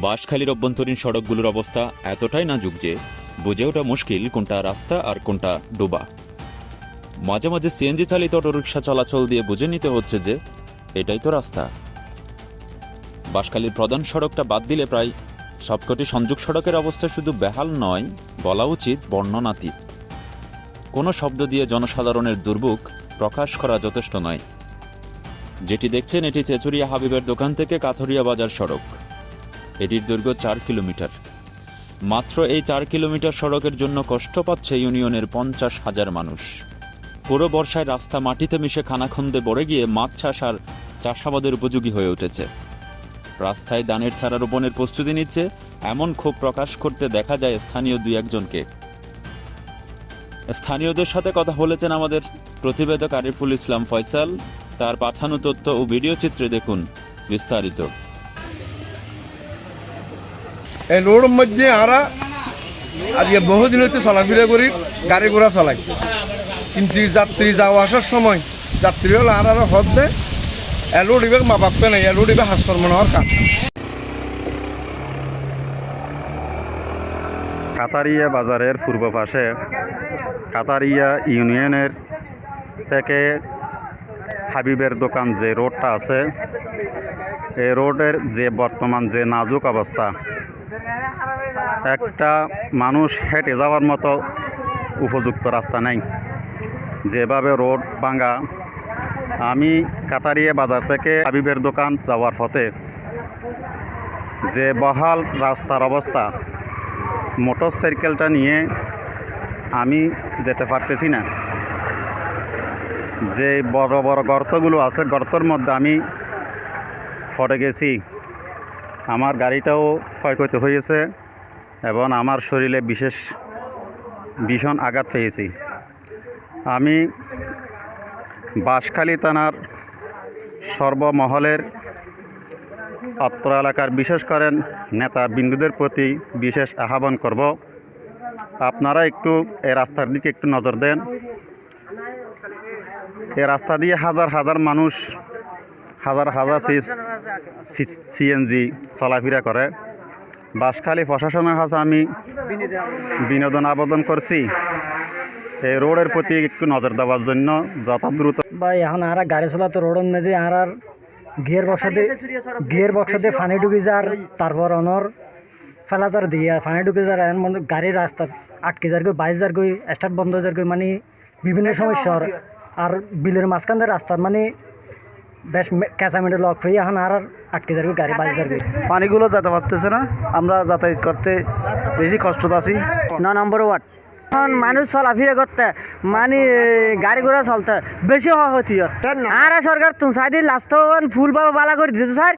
বাঁশখালীর অভ্যন্তরীণ সড়কগুলোর অবস্থা এতটাই নাজুক যে বুঝে ওঠা মুশকিল কোনটা রাস্তা আর কোনটা ডোবা। মাঝে মাঝে সিএনজি চালিত অটোরিকশা চলাচল দিয়ে বুঝে নিতে হচ্ছে যে এটাই তো রাস্তা। বাঁশখালীর প্রধান সড়কটা বাদ দিলে প্রায় সবকটি সংযোগ সড়কের অবস্থা শুধু বেহাল নয়, বলা উচিত বর্ণনাতীত কোনো শব্দ দিয়ে জনসাধারণের দুর্ভোগ প্রকাশ করা যথেষ্ট নয়। যেটি দেখছেন এটি চেচুরিয়া হাবিবের দোকান থেকে কাথরিয়া বাজার সড়ক। এটির দৈর্ঘ্য চার কিলোমিটার। মাত্র এই চার কিলোমিটার সড়কের জন্য কষ্ট পাচ্ছে ইউনিয়নের পঞ্চাশ হাজার মানুষ। পুরো বর্ষায় রাস্তা মাটিতে মিশে খানাখন্দে পড়ে গিয়ে মাছ চাষ আর চাষাবাদের উপযোগী হয়ে উঠেছে। রাস্তায় দানের ছাড়া রোপণের প্রস্তুতি নিচ্ছে, এমন ক্ষোভ প্রকাশ করতে দেখা যায় স্থানীয় দুই একজনকে। স্থানীয়দের সাথে কথা বলেছেন আমাদের প্রতিবেদক আরিফুল ইসলাম ফয়সাল। তার পাঠানো তথ্য ও ভিডিও চিত্রে দেখুন বিস্তারিত। এই রোডের মধ্যে আমরা আজকে বহুদিন হইতে চলাফেরা করি, গাড়ি ঘোড়া চালাই। কিন্তু যাত্রী যাওয়া আসার সময় যাত্রী হলে আর আরও হদ দেয় এলো দিবে মা বাপকে নাই এলো দিবে হাসপাতাল মনে হওয়ার কাজ কাতারিয়া বাজারের পূর্ব পাশে কাতারিয়া ইউনিয়নের থেকে হাবিবের দোকান যে রোডটা আছে, এই রোডের যে বর্তমান যে নাজুক অবস্থা একটা মানুষ হেঁটে যাওয়ার মতো উপযুক্ত রাস্তা নেই। যেভাবে রোড ভাঙা, আমি কাতারিয়া বাজার থেকে হাবিবের দোকান যাওয়ার পথে যে বহাল রাস্তার অবস্থা মোটর সাইকেলটা নিয়ে আমি যেতে পারতেছি না। যে বড় বড় গর্তগুলো আছে, গর্তর মধ্যে আমি ফটে গেছি। আমার গাড়িটাও ক্ষয়ক্ষতি হয়েছে এবং আমার শরীরে বিশেষ ভীষণ আঘাত পেয়েছি। আমি বাঁশখালী থানার সর্বমহলের অত্র এলাকার বিশেষ করেন নেতা বিন্দুদের প্রতি বিশেষ আহ্বান করব। আপনারা একটু এই রাস্তার দিকে একটু নজর দেন। এই রাস্তা দিয়ে হাজার হাজার মানুষ হাজার হাজার সিএনজি চলাফেরা করে। বাঁশখালী প্রশাসনের কাছে আমি বিনোদন আবেদন করছি। এই রোডের প্রতি একটু নজর দেওয়ার জন্য যত দ্রুত ভাই এখন আর গাড়ি চলাতে রোডের মধ্যে আর আর গিয়ার বক্স দিয়ে গিয়ার বক্স দিয়ে পানি ঢুকে যার তারপর অনর ফেলা যার দিয়ে পানি ঢুকে যার এমন মানে গাড়ির রাস্তা আটকে যার গই বাইশ যার গই স্টার্ট বন্ধ হয়ে যার গই মানে বিভিন্ন সমস্যা আর আর বিলের মাঝখান দিয়ে রাস্তার মানে বেশ ক্যাঁচামেটে লক হয়ে এখন আর আর আটকে যাবে গাড়ি বাজে যাবে। পানিগুলো যাতে পারতেছে না আমরা যাতায়াত করতে বেশি কষ্ট আছি। ন নম্বর ওয়ার্ড। এখন মানুষ চলাফিরে করতে মানে গাড়ি ঘোড়া চলতে বেশি হতি আর সরকার তুমি সাইডে লাস্ট ফুল বাবা বালা করে দিতে স্যার।